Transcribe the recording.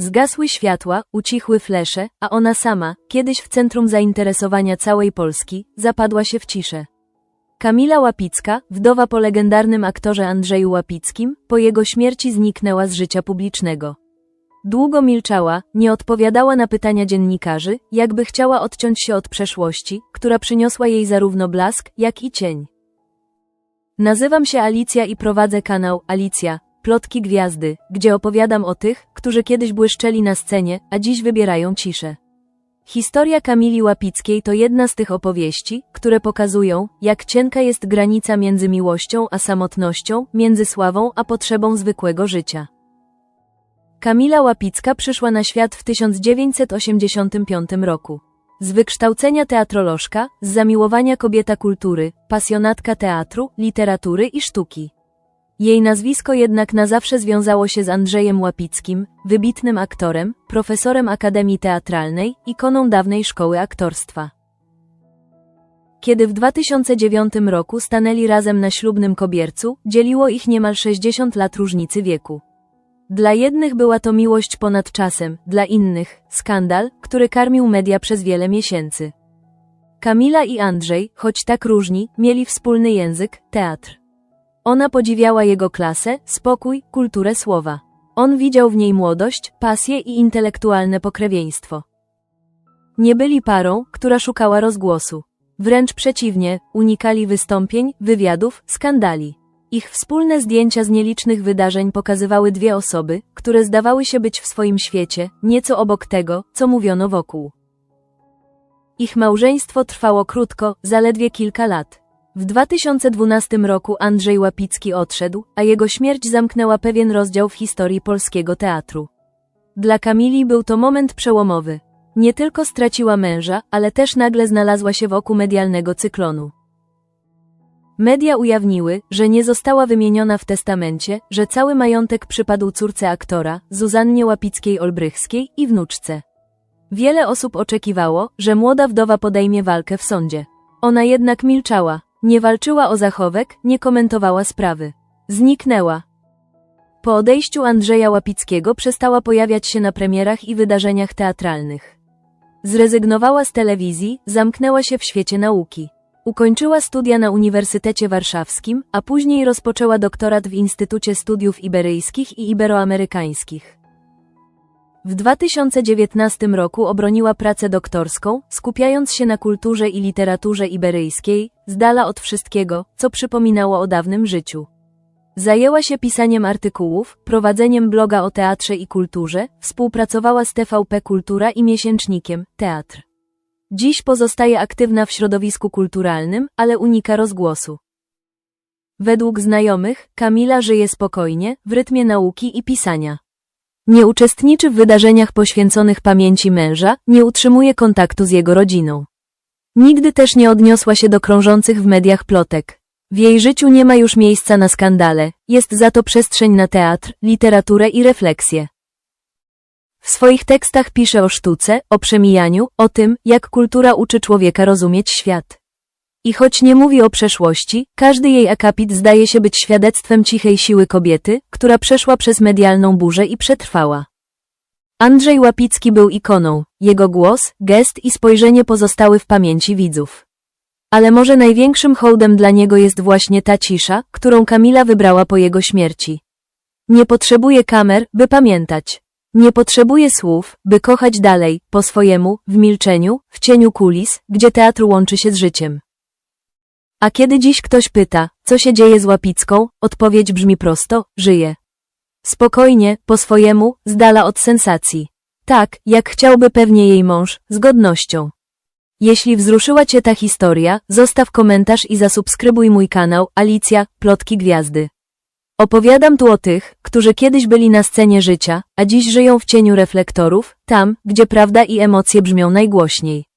Zgasły światła, ucichły flesze, a ona sama, kiedyś w centrum zainteresowania całej Polski, zapadła się w ciszę. Kamila Łapicka, wdowa po legendarnym aktorze Andrzeju Łapickim, po jego śmierci zniknęła z życia publicznego. Długo milczała, nie odpowiadała na pytania dziennikarzy, jakby chciała odciąć się od przeszłości, która przyniosła jej zarówno blask, jak i cień. Nazywam się Alicja i prowadzę kanał Alicja, Plotki Gwiazdy, gdzie opowiadam o tych, którzy kiedyś błyszczeli na scenie, a dziś wybierają ciszę. Historia Kamili Łapickiej to jedna z tych opowieści, które pokazują, jak cienka jest granica między miłością a samotnością, między sławą a potrzebą zwykłego życia. Kamila Łapicka przyszła na świat w 1985 roku. Z wykształcenia teatrolożka, z zamiłowania kobieta kultury, pasjonatka teatru, literatury i sztuki. Jej nazwisko jednak na zawsze związało się z Andrzejem Łapickim, wybitnym aktorem, profesorem Akademii Teatralnej, ikoną dawnej szkoły aktorstwa. Kiedy w 2009 roku stanęli razem na ślubnym kobiercu, dzieliło ich niemal 60 lat różnicy wieku. Dla jednych była to miłość ponad czasem, dla innych skandal, który karmił media przez wiele miesięcy. Kamila i Andrzej, choć tak różni, mieli wspólny język teatr. Ona podziwiała jego klasę, spokój, kulturę słowa. On widział w niej młodość, pasję i intelektualne pokrewieństwo. Nie byli parą, która szukała rozgłosu. Wręcz przeciwnie, unikali wystąpień, wywiadów, skandali. Ich wspólne zdjęcia z nielicznych wydarzeń pokazywały dwie osoby, które zdawały się być w swoim świecie, nieco obok tego, co mówiono wokół. Ich małżeństwo trwało krótko, zaledwie kilka lat. W 2012 roku Andrzej Łapicki odszedł, a jego śmierć zamknęła pewien rozdział w historii polskiego teatru. Dla Kamili był to moment przełomowy. Nie tylko straciła męża, ale też nagle znalazła się w oku medialnego cyklonu. Media ujawniły, że nie została wymieniona w testamencie, że cały majątek przypadł córce aktora, Zuzannie Łapickiej-Olbrychskiej i wnuczce. Wiele osób oczekiwało, że młoda wdowa podejmie walkę w sądzie. Ona jednak milczała, nie walczyła o zachowek, nie komentowała sprawy. Zniknęła. Po odejściu Andrzeja Łapickiego przestała pojawiać się na premierach i wydarzeniach teatralnych. Zrezygnowała z telewizji, zamknęła się w świecie nauki. Ukończyła studia na Uniwersytecie Warszawskim, a później rozpoczęła doktorat w Instytucie Studiów Iberyjskich i Iberoamerykańskich. W 2019 roku obroniła pracę doktorską, skupiając się na kulturze i literaturze iberyjskiej, z dala od wszystkiego, co przypominało o dawnym życiu. Zajęła się pisaniem artykułów, prowadzeniem bloga o teatrze i kulturze, współpracowała z TVP Kultura i miesięcznikiem Teatr. Dziś pozostaje aktywna w środowisku kulturalnym, ale unika rozgłosu. Według znajomych, Kamila żyje spokojnie, w rytmie nauki i pisania. Nie uczestniczy w wydarzeniach poświęconych pamięci męża, nie utrzymuje kontaktu z jego rodziną. Nigdy też nie odniosła się do krążących w mediach plotek. W jej życiu nie ma już miejsca na skandale, jest za to przestrzeń na teatr, literaturę i refleksję. W swoich tekstach pisze o sztuce, o przemijaniu, o tym, jak kultura uczy człowieka rozumieć świat. I choć nie mówi o przeszłości, każdy jej akapit zdaje się być świadectwem cichej siły kobiety, która przeszła przez medialną burzę i przetrwała. Andrzej Łapicki był ikoną, jego głos, gest i spojrzenie pozostały w pamięci widzów. Ale może największym hołdem dla niego jest właśnie ta cisza, którą Kamila wybrała po jego śmierci. Nie potrzebuje kamer, by pamiętać. Nie potrzebuje słów, by kochać dalej, po swojemu, w milczeniu, w cieniu kulis, gdzie teatr łączy się z życiem. A kiedy dziś ktoś pyta, co się dzieje z Łapicką, odpowiedź brzmi prosto, żyje. Spokojnie, po swojemu, z dala od sensacji. Tak, jak chciałby pewnie jej mąż, z godnością. Jeśli wzruszyła Cię ta historia, zostaw komentarz i zasubskrybuj mój kanał Alicja, Plotki Gwiazdy. Opowiadam tu o tych, którzy kiedyś byli na scenie życia, a dziś żyją w cieniu reflektorów, tam, gdzie prawda i emocje brzmią najgłośniej.